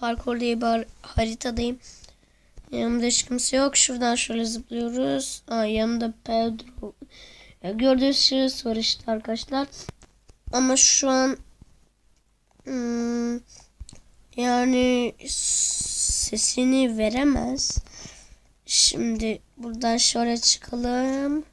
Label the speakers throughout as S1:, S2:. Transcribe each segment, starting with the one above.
S1: parkur diye bir haritadayım. Yanımda hiç kimse yok. Şuradan şöyle zıplıyoruz. Aa, yanımda Pedro. Ya gördüğünüz şey var işte arkadaşlar. Ama şu an hmm, yani sesini veremez. Şimdi buradan şöyle çıkalım.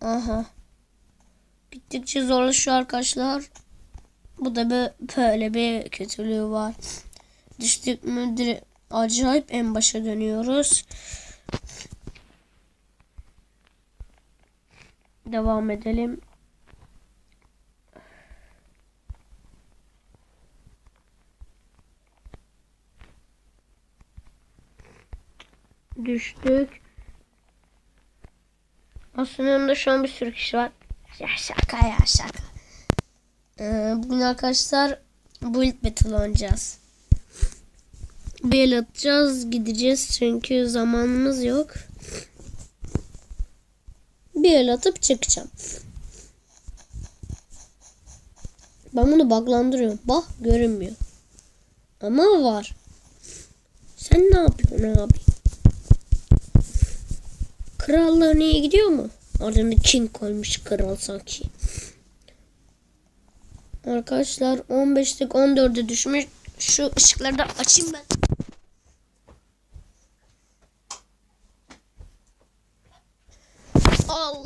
S1: Aha. Gittikçe zorlaşıyor arkadaşlar. Bu da böyle bir kötülüğü var. Düştük mü direkt acayip en başa dönüyoruz. Devam edelim. Düştük. Aslında yanımda şu an bir sürü kişi var. Ya şaka ya şaka. Ee, bugün arkadaşlar Build Battle oynayacağız. Bir el atacağız gideceğiz çünkü zamanımız yok. Bir el atıp çıkacağım. Ben bunu buglandırıyorum. Bak görünmüyor. Ama var. Sen ne yapıyorsun abi? Krallığın iyi gidiyor mu? Adını King koymuş kral sanki. Arkadaşlar 15'lik 14'e düşmüş. Şu ışıkları da açayım ben.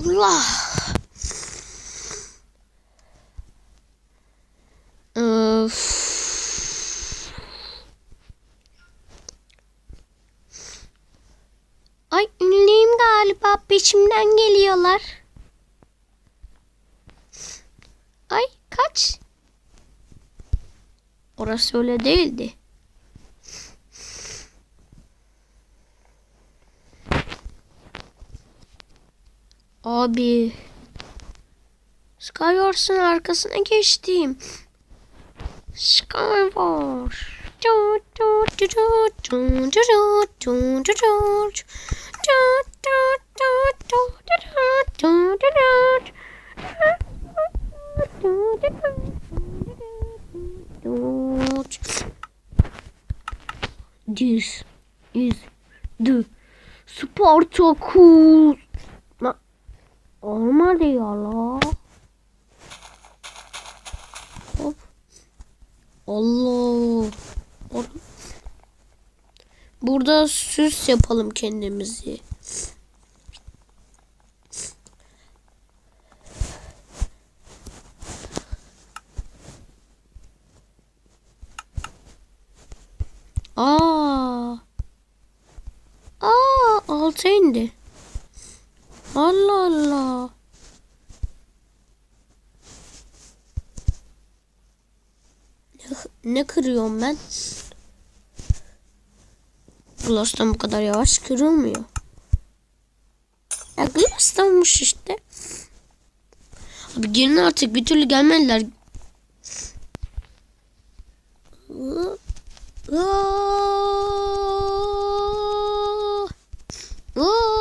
S1: Allah. Ay ünlüyüm galiba peşimden geliyorlar. Ay kaç. Orası öyle değildi. Abi. Skywars'ın arkasına geçtim. Skywars. This is the Spartacus. Olmadı ya la. Hop. Allah. Burada süs yapalım kendimizi. Aa. Aa, altı indi. Allah Allah. Ne, kırıyorum ben? Glass'tan bu kadar yavaş kırılmıyor. Ya Glass'tanmış işte. Abi gelin artık bir türlü gelmediler. Aa! Aa! Aa!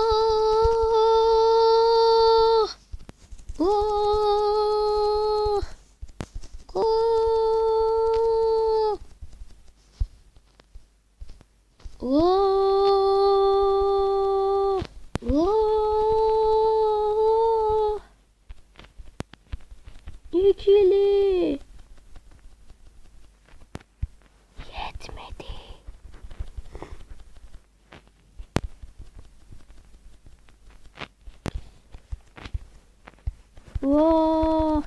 S1: Aa! Aa! Aa! İkili. Yetmedi. Vaa.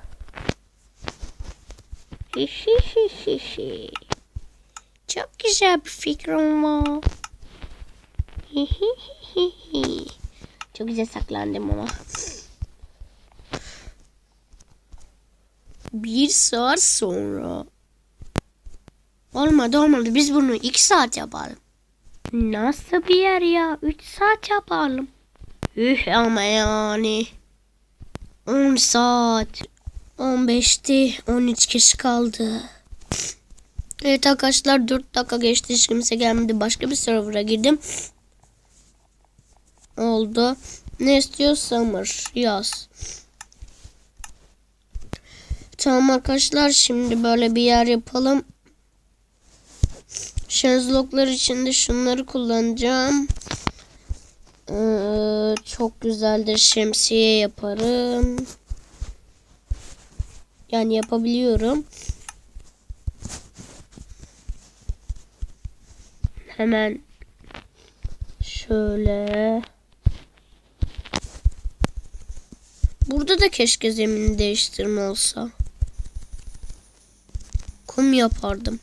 S1: Çok güzel bir fikrim var. Hi hi hi hi hi. Çok güzel saklandım ama. Bir saat sonra. Olmadı olmadı. Biz bunu iki saat yapalım. Nasıl bir yer ya? Üç saat yapalım. Üh ama yani. 10 saat. 15'ti. 13 kişi kaldı. Evet arkadaşlar 4 dakika geçti. Hiç kimse gelmedi. Başka bir server'a girdim. Oldu. Ne istiyor? Summer. Yaz. Tamam arkadaşlar. Şimdi böyle bir yer yapalım. Chenzloklar için de şunları kullanacağım. Çok güzeldir. Şemsiye yaparım. Yani yapabiliyorum. Hemen şöyle. Burada da keşke zemini değiştirme olsa. Kum yapardım.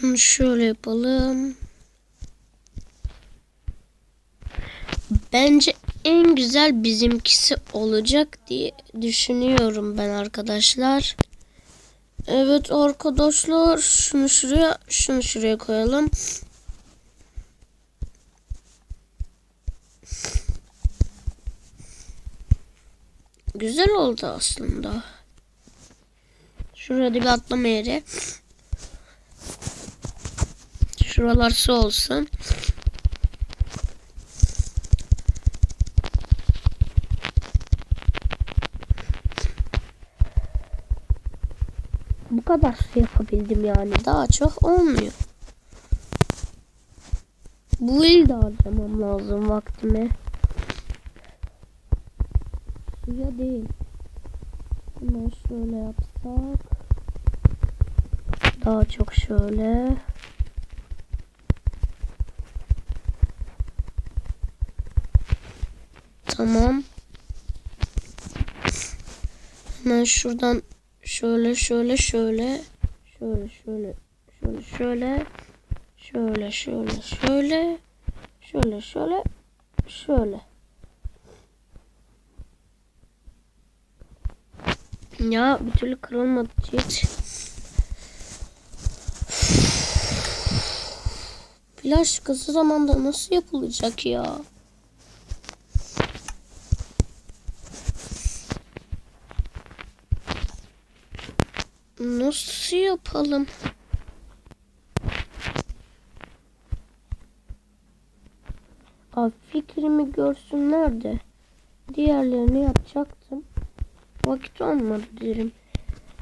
S1: Şunu şöyle yapalım. Bence en güzel bizimkisi olacak diye düşünüyorum ben arkadaşlar. Evet arkadaşlar şunu şuraya şunu şuraya koyalım. Güzel oldu aslında. Şurada bir atlama yeri. Şuralar su olsun. Bu kadar su yapabildim yani. Daha çok olmuyor. Bu yıl da harcamam lazım vaktimi. Suya değil. Hemen şöyle yapsak. Daha çok şöyle. Tamam. Hemen şuradan şöyle şöyle şöyle şöyle şöyle şöyle şöyle şöyle şöyle şöyle şöyle şöyle şöyle ya bir türlü kırılmadı hiç plaj kısa zamanda nasıl yapılacak ya Nasıl yapalım? Abi fikrimi görsünler de diğerlerini yapacaktım. Vakit olmadı derim.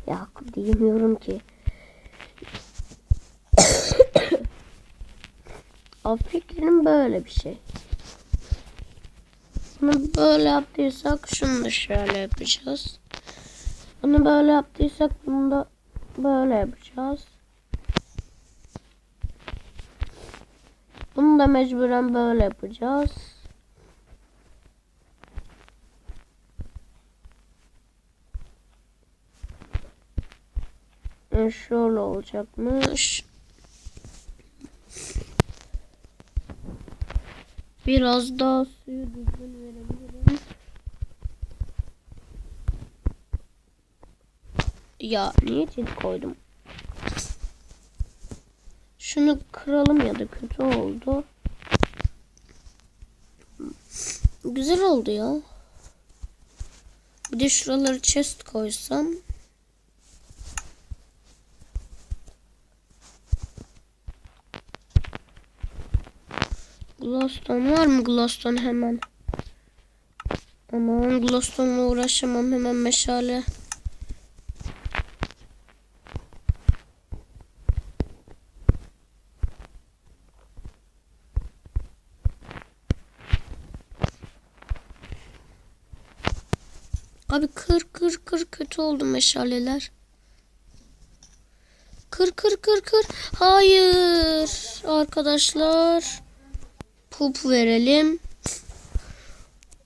S1: Ya diyemiyorum ki. Abi fikrim böyle bir şey. Bunu böyle yaptıysak şunu da şöyle yapacağız. Bunu böyle yaptıysak bunu da böyle yapacağız. Bunu da mecburen böyle yapacağız. Yani şöyle olacakmış. Biraz daha suyu Ya niye cilt koydum? Şunu kıralım ya da kötü oldu. Güzel oldu ya. Bir de şuraları chest koysam. Glowstone var mı glowstone hemen? Aman glowstone'la uğraşamam hemen meşale. Abi kır kır kır kötü oldu meşaleler. Kır kır kır kır. Hayır arkadaşlar. Pup verelim.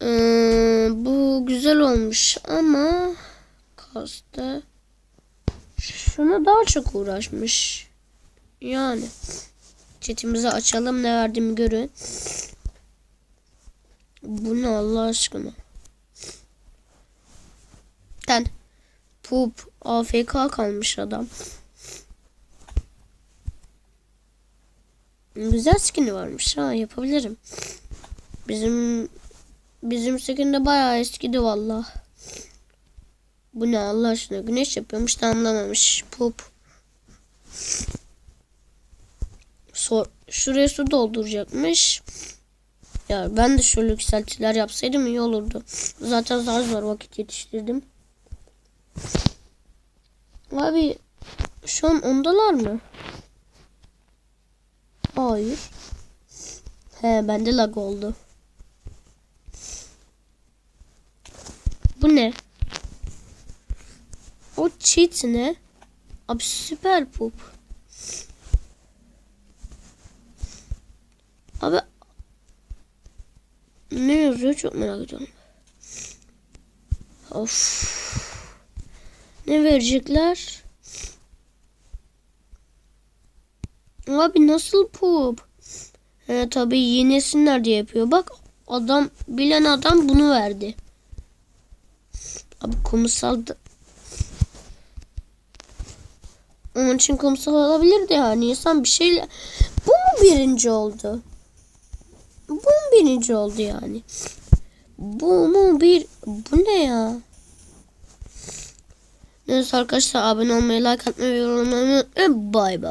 S1: Ee, bu güzel olmuş ama kasta şuna daha çok uğraşmış. Yani chatimizi açalım ne verdiğimi görün. Bu ne Allah aşkına. Zaten. Pup AFK kalmış adam. Güzel skin'i varmış ha yapabilirim. Bizim bizim skin de bayağı eskidi valla. Bu ne Allah aşkına güneş yapıyormuş tamamlamamış. Pup. Sor, şuraya su dolduracakmış. Ya ben de şöyle yükseltiler yapsaydım iyi olurdu. Zaten zar var vakit yetiştirdim. Abi şu an ondalar mı? Hayır. He bende lag oldu. Bu ne? O cheat ne? Abi süper pup. Abi ne yazıyor çok merak ediyorum. Of. Ne verecekler? Abi nasıl pup? He tabii yenesinler diye yapıyor. Bak adam bilen adam bunu verdi. Abi kumsal da... Onun için kumsal olabilirdi yani. İnsan bir şeyle... Bu mu birinci oldu? Bu mu birinci oldu yani? Bu mu bir... Bu ne ya? Neyse arkadaşlar abone olmayı, like atmayı ve yorumlamayı unutmayın. Bay bay.